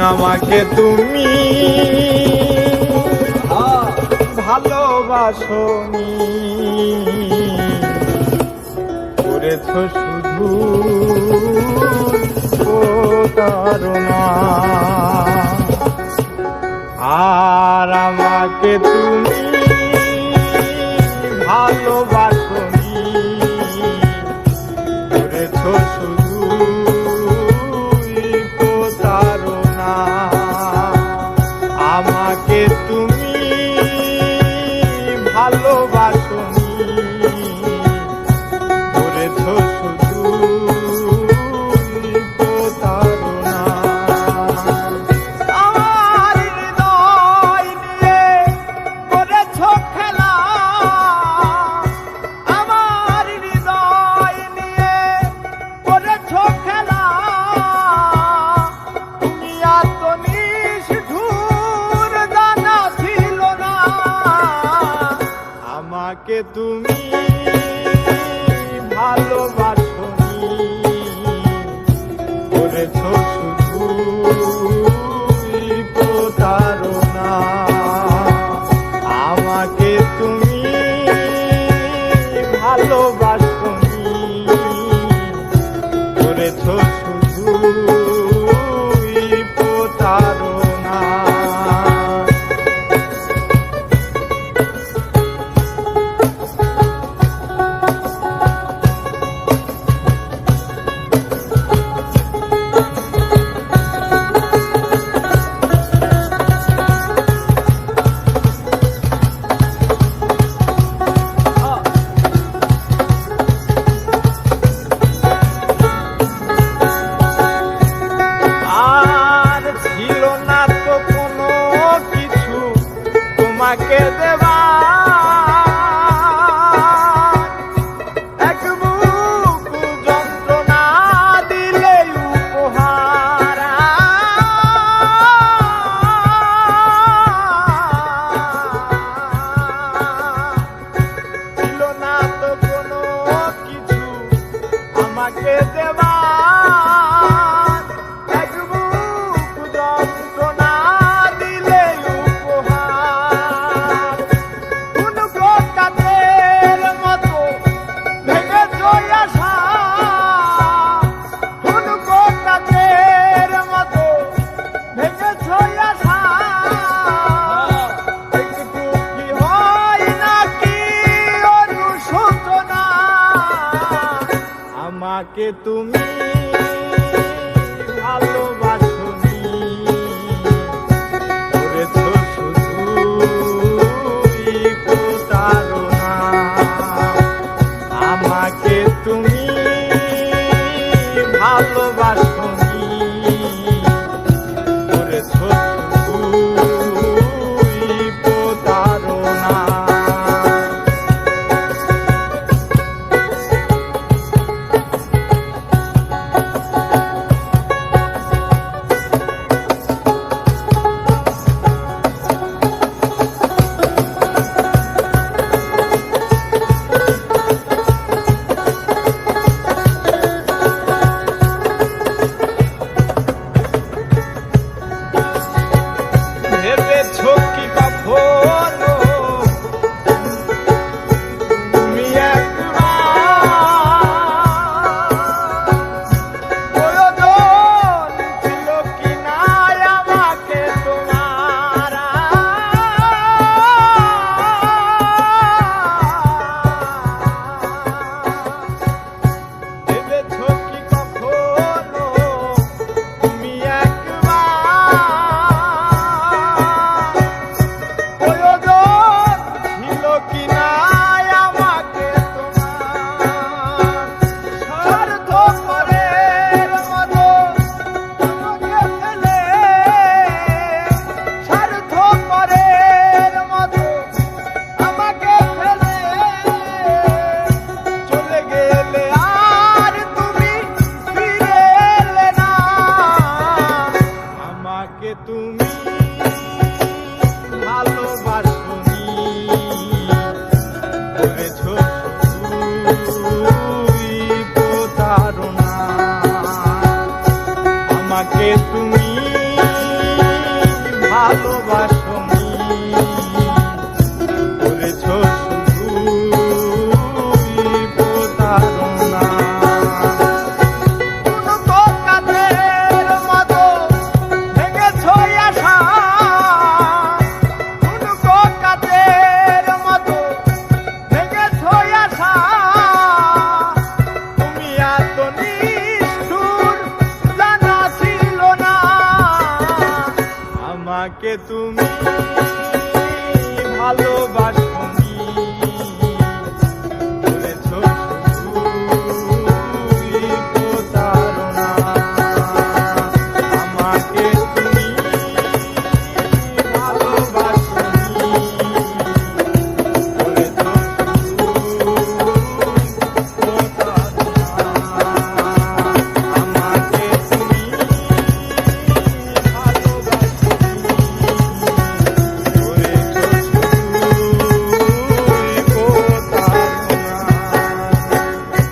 আমাকে তুমি ভালোবাসনি। করেছ শুধু ও আর আমাকে তুমি ভালোবাস মাকে তুমি ভালোবাসো। ভালোবাসনি তুমি